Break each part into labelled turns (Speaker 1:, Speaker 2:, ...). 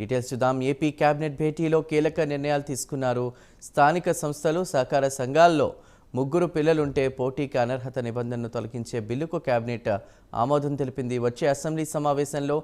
Speaker 1: Details చూద్దాం. AP cabinet భేటీలో కీలక నిర్ణయాలు తీసుకున్నారు. స్థానిక సంస్థలు సహకార సంఘాల్లో ముగ్గురు పిల్లలుంటే పోటీకి అనర్హత నిబంధనను తొలగించే బిల్లుకు కేబినెట్ ఆమోదం తెలిపింది. వచ్చే అసెంబ్లీ సమావేశంలో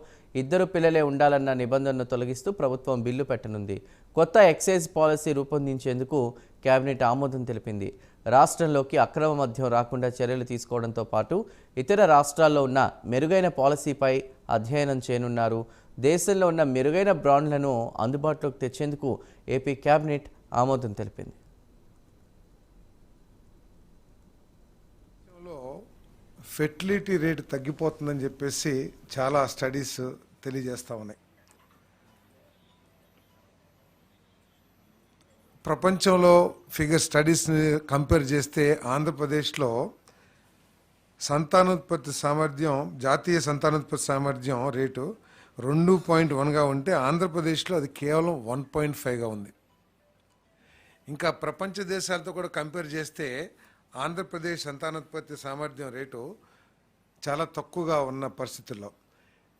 Speaker 1: ఇద్దరు పిల్లలే ఉండాలన్న నిబంధనను తొలగిస్తూ ప్రభుత్వం బిల్లు పెట్టనుంది. కొత్త ఎక్సైజ్ పాలసీ రూపొందించేందుకు కేబినెట్ ఆమోదం తెలిపింది. రాష్ట్రంలోకి అక్రమ మద్యం రాకుండా చర్యలు తీసుకోవడంతో పాటు ఇతర రాష్ట్రాల్లో ఉన్న మెరుగైన పాలసీపై అధ్యయనం చేయనున్నారు. దేశంలో ఉన్న మెరుగైన బ్రాండ్లను అందుబాటులోకి తెచ్చేందుకు ఏపీ కేబినెట్ ఆమోదం తెలిపింది.
Speaker 2: ఫెర్టిలిటీ రేట్ తగ్గిపోతుందని చెప్పేసి చాలా స్టడీస్ తెలియజేస్తూ ఉన్నాయి. ప్రపంచంలో ఫిగర్ స్టడీస్ని కంపేర్ చేస్తే ఆంధ్రప్రదేశ్లో సంతానోత్పత్తి సామర్థ్యం జాతీయ సంతానోత్పత్తి సామర్థ్యం రేటు రెండు పాయింట్ వన్గా ఉంటే ఆంధ్రప్రదేశ్లో అది కేవలం వన్ పాయింట్ ఫైవ్గా ఉంది. ఇంకా ప్రపంచ దేశాలతో కూడా కంపేర్ చేస్తే ఆంధ్రప్రదేశ్ సంతానోత్పత్తి సామర్థ్యం రేటు చాలా తక్కువగా ఉన్న పరిస్థితుల్లో.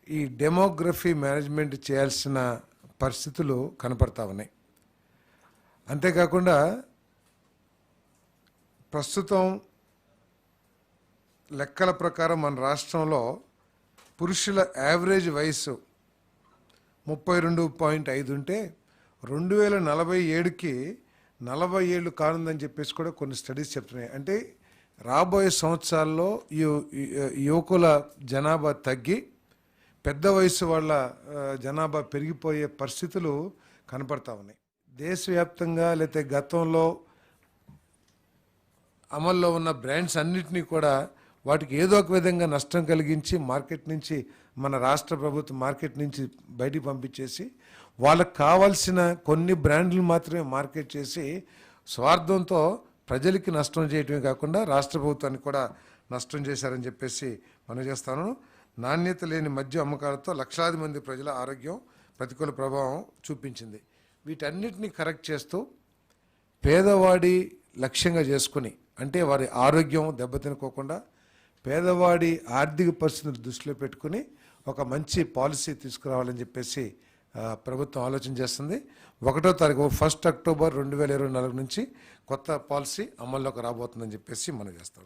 Speaker 2: ఈ డెమోగ్రఫీ మేనేజ్మెంట్ చేయాల్సిన పరిస్థితులు కనపడతా ఉన్నాయి. అంతేకాకుండా ప్రస్తుతం లెక్కల ప్రకారం మన రాష్ట్రంలో పురుషుల యావరేజ్ వయసు ముప్పై రెండు పాయింట్ ఐదు ఉంటే రెండు వేల నలభై ఏడుకి నలభై ఏళ్ళు కానుందని చెప్పేసి కూడా కొన్ని స్టడీస్ చెప్తున్నాయి. అంటే రాబోయే సంవత్సరాల్లో యు- యువకుల జనాభా తగ్గి పెద్ద వయసు వాళ్ళ జనాభా పెరిగిపోయే పరిస్థితులు కనపడతా ఉన్నాయి. దేశవ్యాప్తంగా లేకపోతే గతంలో అమల్లో ఉన్న బ్రాండ్స్ అన్నిటినీ కూడా వాటికి ఏదో ఒక విధంగా నష్టం కలిగించి మార్కెట్ నుంచి మన రాష్ట్ర ప్రభుత్వం మార్కెట్ నుంచి బయటికి పంపించేసి వాళ్ళకు కావాల్సిన కొన్ని బ్రాండ్లు మాత్రమే మార్కెట్ చేసి స్వార్థంతో ప్రజలకి నష్టం చేయటమే కాకుండా రాష్ట్ర ప్రభుత్వానికి కూడా నష్టం చేశారని చెప్పేసి మనం చేస్తాను. నాణ్యత లేని మద్యం అమ్మకాలతో లక్షలాది మంది ప్రజల ఆరోగ్యం ప్రతికూల ప్రభావం చూపించింది. వీటన్నిటిని కరెక్ట్ చేస్తూ పేదవాడి లక్ష్యంగా చేసుకుని అంటే వారి ఆరోగ్యం దెబ్బతినుకోకుండా పేదవాడి ఆర్థిక పరిస్థితులు దృష్టిలో పెట్టుకుని ఒక మంచి పాలసీ తీసుకురావాలని చెప్పేసి ప్రభుత్వం ఆలోచన చేస్తుంది. ఒకటో తారీఖు ఫస్ట్ అక్టోబర్ రెండు వేల ఇరవై నాలుగు నుంచి కొత్త పాలసీ అమల్లోకి రాబోతుందని చెప్పేసి మనం చేస్తాం.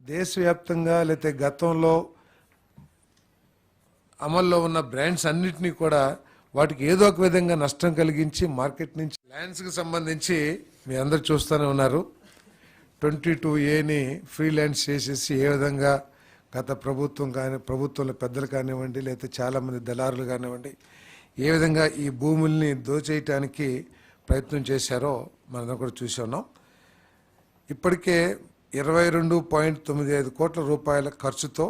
Speaker 2: దేశవ్యాప్తంగా లేకపోతే గతంలో అమల్లో ఉన్న బ్రాండ్స్ అన్నిటినీ కూడా వాటికి ఏదో ఒక విధంగా నష్టం కలిగించి మార్కెట్ నుంచి ల్యాండ్స్కి సంబంధించి మీ అందరు చూస్తూనే ఉన్నారు. ట్వంటీ టూ ఏని ఫ్రీ ల్యాండ్స్ చేసేసి ఏ విధంగా గత ప్రభుత్వం కానీ ప్రభుత్వంలో పెద్దలు కానివ్వండి లేకపోతే చాలామంది దళారులు కానివ్వండి ఏ విధంగా ఈ భూముల్ని దోచేయటానికి ప్రయత్నం చేశారో మనం కూడా చూసి ఉన్నాం. ఇప్పటికే ఇరవై రెండు పాయింట్ తొమ్మిది ఐదు కోట్ల రూపాయల ఖర్చుతో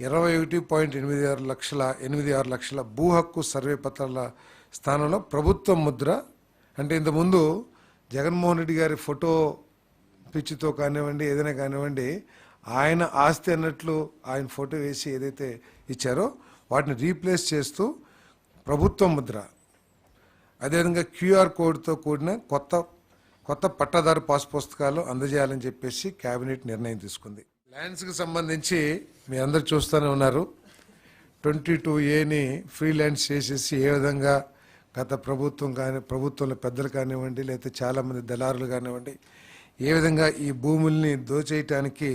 Speaker 2: ఇరవై ఒకటి పాయింట్ ఎనిమిది ఆరు లక్షల ఎనిమిది ఆరు లక్షల భూ హక్కు సర్వే పత్రాల స్థానంలో ప్రభుత్వ ముద్ర. అంటే ఇంతకుముందు జగన్మోహన్ రెడ్డి గారి ఫోటో పిచ్చితో కానివ్వండి ఏదైనా కానివ్వండి ఆయన ఆస్తి అన్నట్లు ఆయన ఫోటో వేసి ఏదైతే ఇచ్చారో వాటిని రీప్లేస్ చేస్తూ ప్రభుత్వ ముద్ర. అదేవిధంగా క్యూఆర్ కోడ్తో కూడిన కొత్త కొత్త పట్టాదారు పాస్ పుస్తకాలు అందజేయాలని చెప్పేసి కేబినెట్ నిర్ణయం తీసుకుంది. ల్యాండ్స్కి సంబంధించి మీ అందరు చూస్తూనే ఉన్నారు. ట్వంటీ టూ ఏని ఫ్రీ ల్యాండ్స్ చేసేసి ఏ విధంగా గత ప్రభుత్వం కానీ ప్రభుత్వంలో పెద్దలు కానివ్వండి లేకపోతే చాలామంది దళారులు కానివ్వండి ఏ విధంగా ఈ భూముల్ని దోచేయటానికి